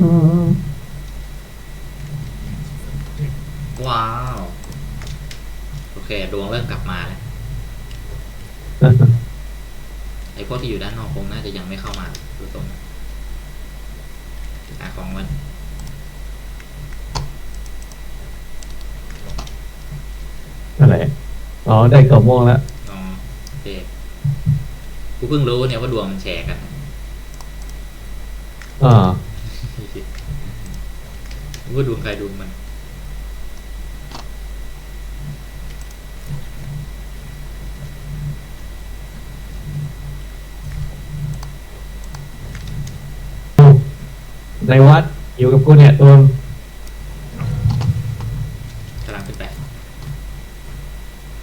ว้าว โอเค ดวงเริ่มกลับมาแล้วไอพวกที่อยู่ด้านนอกคงน่าจะยังไม่เข้ามาดูตรงหาของมันอะไร อ๋อ ได้กล่องม่วงแล้ว อ๋อโอเคกูเพิ่งรู้เนี่ยว่าดวงมันแชร์กัน อ่า ว่าดวงใครดวงมัน ในวัดอยู่กับกูเนี่ยตัวกำลังขึ้นไป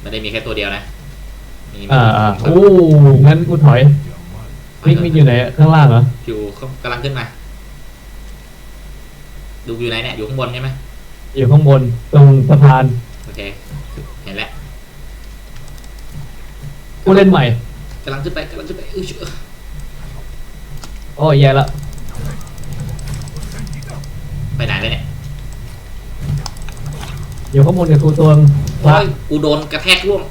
ไม่ได้มีแค่ตัวเดียวนะ มีอ่าอ่ามีโอ้งั้นกูถอยมิกมิกอยู่ไหนอะข้างล่างเหรอ อยู่เขากำลังขึ้นมา ดูอยู่ไหนเนี่ยอยู่ข้างบนใช่ไหมอยู่ข้างบนตรงสะพาน โอเค เห็นแล้วกูเล่นใหม่กำลังขึ้นไปกำลังขึ้นไปอื้อชื่อโอ้ยแย่ละไปไหนเลยเนี่ยอยู่ข้างบนกับกูตัวพโอ้ระยกูโดนกระแทกร่วง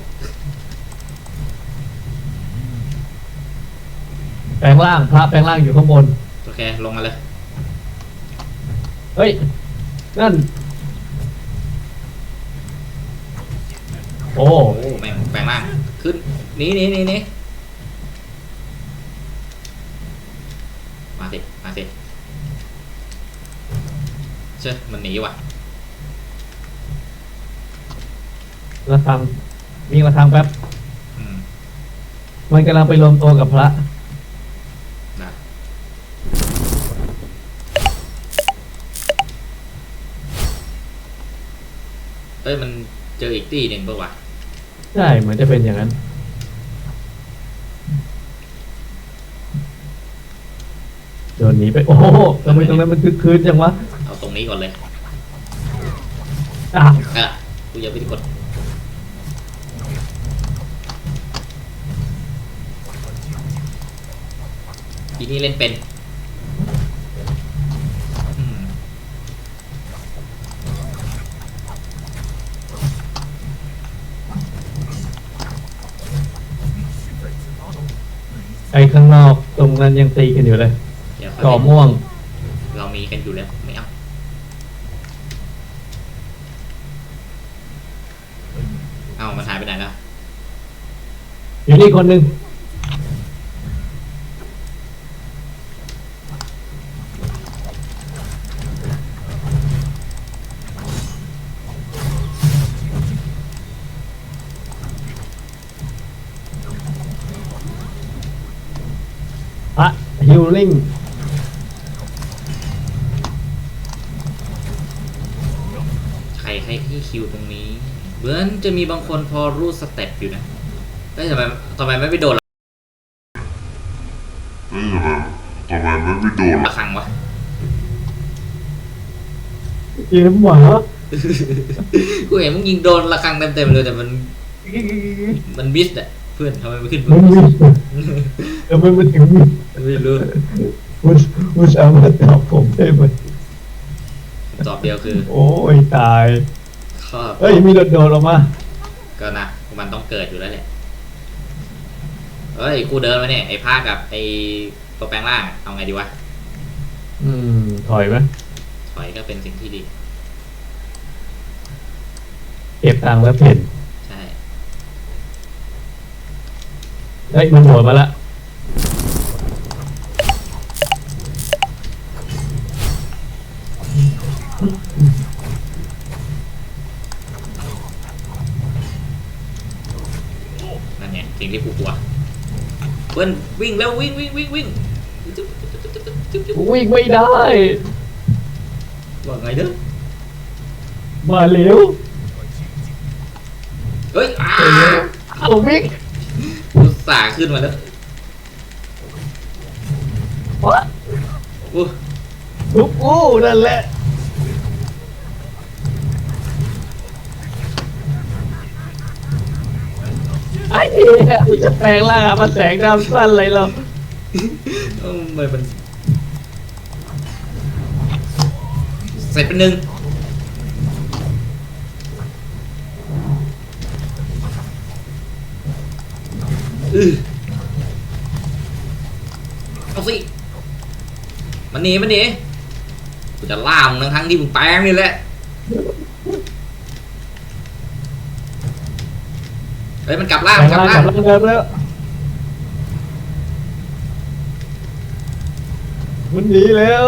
แปลงร่างพระแปลงร่างอยู่ข้างบนโอเคลงมาเลย เฮ้ย นั่น โอ้โอ้แม่งแปลงร่างขึ้นหนีหนีหนีหนีมาสิ มาสิเชื่อมันหนีว่ะระทังมีระทังแป๊บ อืม มันกำลังไปรวมตัวกับพระ ได้เอ้ย มันเจ ออีกตีหนึ่งปะวะใช่เหมือนจะเป็นอย่างนั้น โดนหนีไป โอ้โหทำไมตรงนั้นมันคึกคืนจังวะเอาตรงนี้ก่อนเลยอะเออกูอย่าไปกดทีนี้เล่นเป็น ไอ้ข้างนอกตรงนั้นยังตีกันอยู่เลยเดี๋ยวก่อเขาม่วง เรามีกันอยู่แล้วไม่เอาเอามันหายไปไหนแล้วอยู่นี่คนหนึ่ง ฮิลลิ่งใครให้ที่คิวตรงนี้เหมือนจะมีบางคนพอรู้สเต็ปอยู่นะเอ้ยทำไมทำไมไม่ไปโดนเฮ้ยทำไมทำไมไม่ไปโดนระฆังวะเกมหมากูเห็นมึงยิงโดนระฆังเต็มๆเลยแต่มัน มันบิสอะ เพื่อนทำไมไม่ขึ้นมันมีทำไมมันถึงมีไม่รู้มันมันสามารถตอบผมได้ไหมตอบเดียวคือ โอ้ยตายข้อเฮ้ยมีโดดโดดออกมา ก็นะมันต้องเกิดอยู่แล้วแหละเฮ้ยกูเดินมาเนี่ยไอ้ผ้ากับไอ้ตัวแปลงร่างอะเอาไงดีวะ อืม ถอยไหมถอยก็เป็นสิ่งที่ดีเก็บตังค์แล้วเปลี่ยน ใช่ เฮ้ยมันโดดมาละนั่นไงสิ่งที่กูกลัวเพื่อนวิ่งแล้ววิ่งวิ่งวิ่งวิ่งวิ่งไม่ได้ว่าไงเด้อมาเร็วเฮ้ยอ้าเอาวิ่งอุต ส่าห์ขึ้นมาแล้ววะอู้ทุกอู้นั่นแหละไอ้เหี้ยมันจะแปลงร่างอะมันแสงดำสั้นอะไรเราเอ้าทำไมมันเสร็จเป็นหนึ่ง อือเอาสิมันหนีมันหนีกูจะล่ามึงทั้งทั้งๆที่มึงแปลงนี่แหละเฮ้ยมันกลับล่างแปลมันงกลับร่างล่างกลับร่างเดิมแล้วมันหนีแล้ว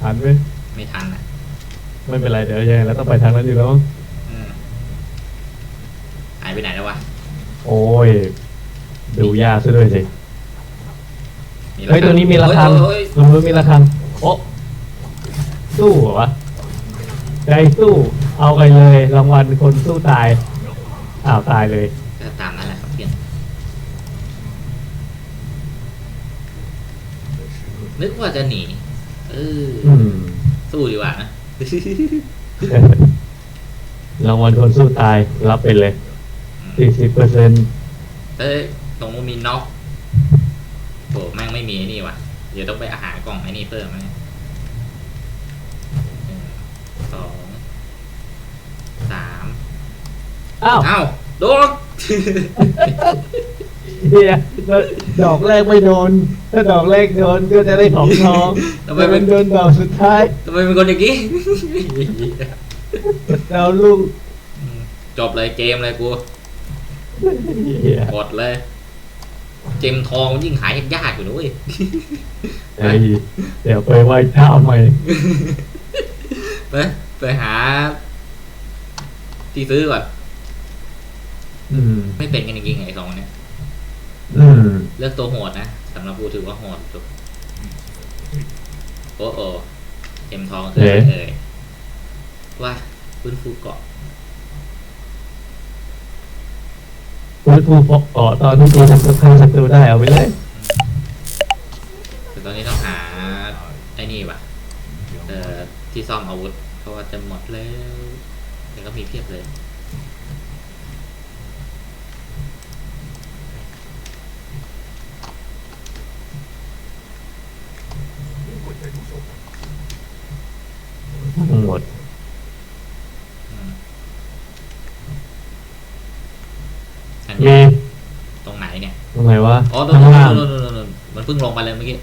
ทันไหมไม่ทันอะไม่เป็นไรเดี๋ยวยังไงแล้วต้องไปทางนั้นอยู่แล้วมั้งอืมหายไปไหนแล้ววะ โอ้ย ดูยากซะด้วยสิมีเฮ้ยตัวนี้มีระฆังเฮ้ยตรงนู้นมีระฆังโอ้สู้เหรอวะใจสู้ เอาไปเลยรางวัลคนสู้ตายอ้าวตายเลยเฮ้ยก็ตามนั้นแหละครับเพื่อนนึกว่าจะหนีเอออืมสู้ดีกว่านะรางวัลคนสู้ตายรับไปเลย สี่สิบเปอร์เซ็นต์เอ้ยตรงนู้นมีน็อกโหแม่งไม่มีไอ้นี่ว่ะ เดี๋ยวต้องไปอาหารกล่องไอ้นี่เพิ่มนะหนึ่งสองสามอ้าวเอ้าโดน เฮียดอกแรกไม่โดน ถ้าดอกแรกโดนก็จะได้ของทองทำไมแต่มัมันนโดนดอกสุดท้ายทำไมเป็นคนอย่างนี้ดาวลูก จบเลยเกมเลยกูเฮีย กดเลย เจมทองมันยิ่งหายยากๆอยู่นะเว้ยไอ้เดี๋ยวไปไหว้เจ้าใหม่ไปไปหา ที่ซื้อก่อนอืม ไม่เป็นกันจริงๆไอ้สองคนเนี้ยอืม เลือกตัวโหดนะสำหรับกูถือว่าโหดสุดโอ้โอเข็มทองคืออะไรเอ่ยว่าฟื้นฟูเกาะ ฟื้นฟูเกาะตอนที่ตีศัตรูฆ่าศัตรูได้เอาไปเลยแต่ตอนนี้ต้องหาไอ้นี่ว่ะเอ่อที่ซ่อมอาวุธ เพราะว่าจะหมดแล้วแต่ก็มีเพียบเลย ทั้งหมด อืมอัน มี นี้ ตรงไหนเนี่ย ตรงไหนวะอ๋อตรงข้างนู้นล่างนู้นนู้นนู้นนู้นมันเพิ่งลงไปเลยเมื่อกี้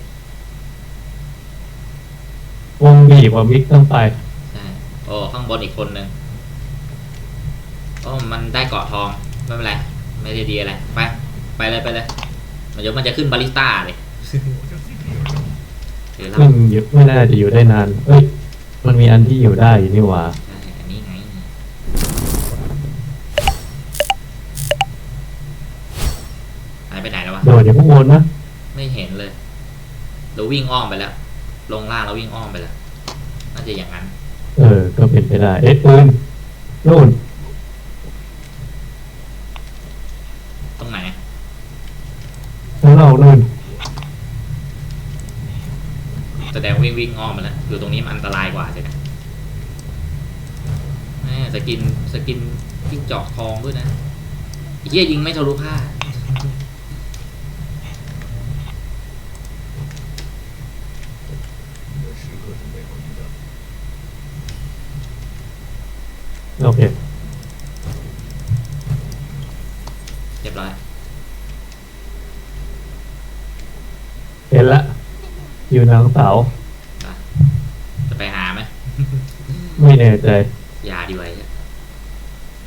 วงบีบว่ามิกต้องไป ใช่โอ้ข้างบนอีกคนนึงโอ้มันได้เกาะทอง ไม่เป็นไร ไม่ได้ดีอะไร ไป ไปเลยไปเลยมันเดี๋ยวมันจะขึ้นบาริสต้าเลยเดี๋ยวเราซึ่งอยู่ไม่น่าจะอยู่ได้นาน เอ้ย มันมีอันที่อยู่ได้อยู่นี่หว่า ใช่ อันนี้ไง หายไปไหนแล้ววะ โดดอย่าเพุ่งวนนะไม่เห็นเลย เราวิ่งอ้อมไปแล้ว ลงล่างเราวิ่งอ้อมไปแล้ว น่าจะอย่างนั้น เออ ก็เป็นไปได้ เอ๊ะปืนนู่นตรงไหนข้างนอกนู่นแสดงวิ่งวิ่งอ้อมมาแล้วอยู่ตรงนี้มันอันตรายกว่าใช่ไหมแม่สกินสกินจิ้งจอกทองด้วยนะไอ้เหี้ยยิงไม่ทะลุผ้า โอเค เรียบร้อย เห็นละ อยู่หนังเสาไปจะไปหาไหม ไม่แน่ใจ อย่าดีไว้อะ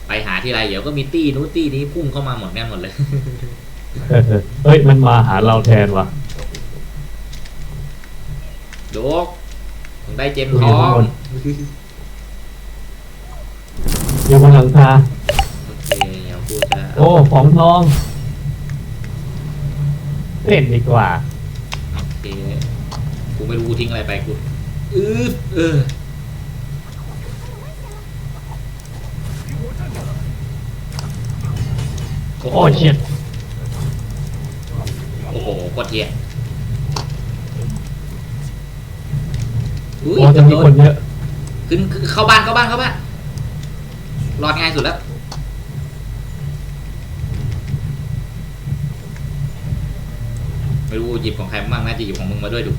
ไปหาที่ไรเดี๋ยวก็มีตี้นู้นตี้นี้พุ่งเข้ามาหมดแม่งหมดเลยเออเออเฮ้ย มันมาหาเราแทนว่ะโดกมึงได้เจมดูทอยู่อข้างงบนอยู่บนหลังคาโอเคเดี๋ยว กูจะโอ้ของทองเล่นดีกว่า โอเคกูไม่รู้กูทิ้งอะไรไปกูอือเออโอ้โหโอ้เชิดโอ้โหโคตรเหี้ยอุ้ยโอ้จะมีคนเยอะ ขึ้นขึ้นเข้าบ้านเข้าบ้านเข้าบ้านรอดง่ายสุดแล้ว ไม่รู้หยิบของใครบ้างน่าจะหยิบของมึงมาด้วยดู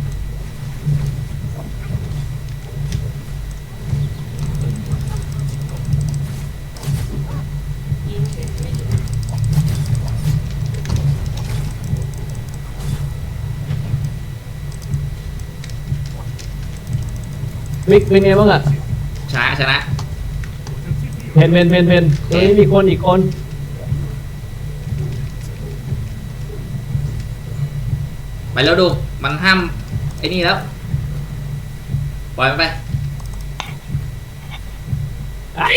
มิกเป็นไงบ้างอะชนะชนะ เพนเพนเพนเพนเอ้มีคนอีกคน ไปแล้วดู มันห้ามไอ้นี่แล้ว ปล่อยมันไป ไอ้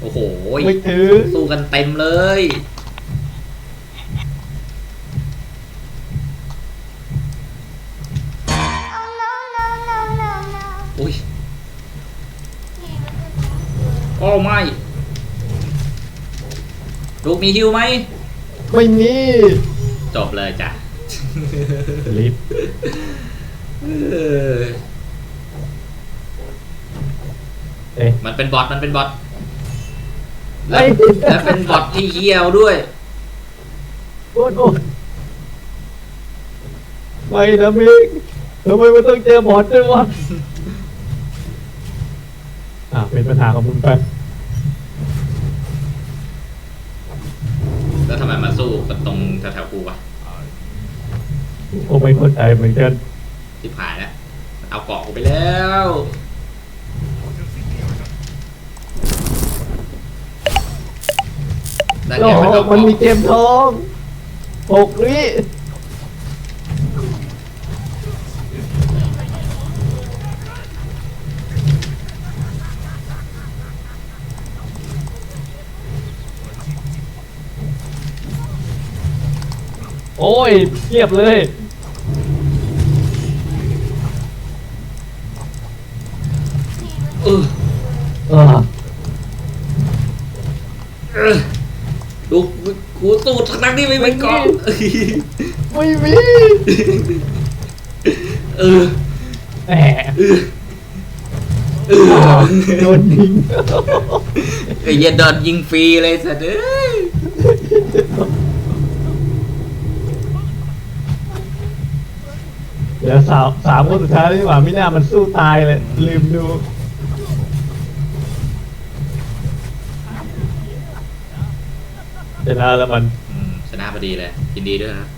โอ้โห ไม่ถึงสู้กันเต็มเลย อุ้ย โอ้ไม่ ลูกมีฮิวไหม ไม่มี จบเลยจ้ะ ลิฟเออเอ๊ะมันเป็นบอทมันเป็นบอทเอ้แล้วยแล้วเป็นบอทที่เฮี้ยวด้วย โอ้โหไม่นะมิกทำไมมันต้องเจอบอสด้วยวะ อ่าเป็นปัญหาของมึงไป แล้วทำไมมาสู้กันตรงแถวๆกูวะ ผมไม่เข้าใจเหมือนกันทิพหายแล้วเอาเกาะกูไปแล้วนั่นโอ้ไงโหมันเอามันเกาะมีเกมทองหกวิ โอ้ยเรียบเลย เออเออเออดูกูสู้ทั้งที่ไม่เป็นเกาะไม่มีเออแหมเออเออโดนยิงไอ้เหี้ยโดนยิงฟรีเลยสัตว์เอ้ย เดี๋ยวสาวสามคนสุดท้ายนี่หว่ามิน่ามันสู้ตายเลย ลืมดู ชนะแล้วมัน อืมชนะพอดีเลยยินดีด้วยครับ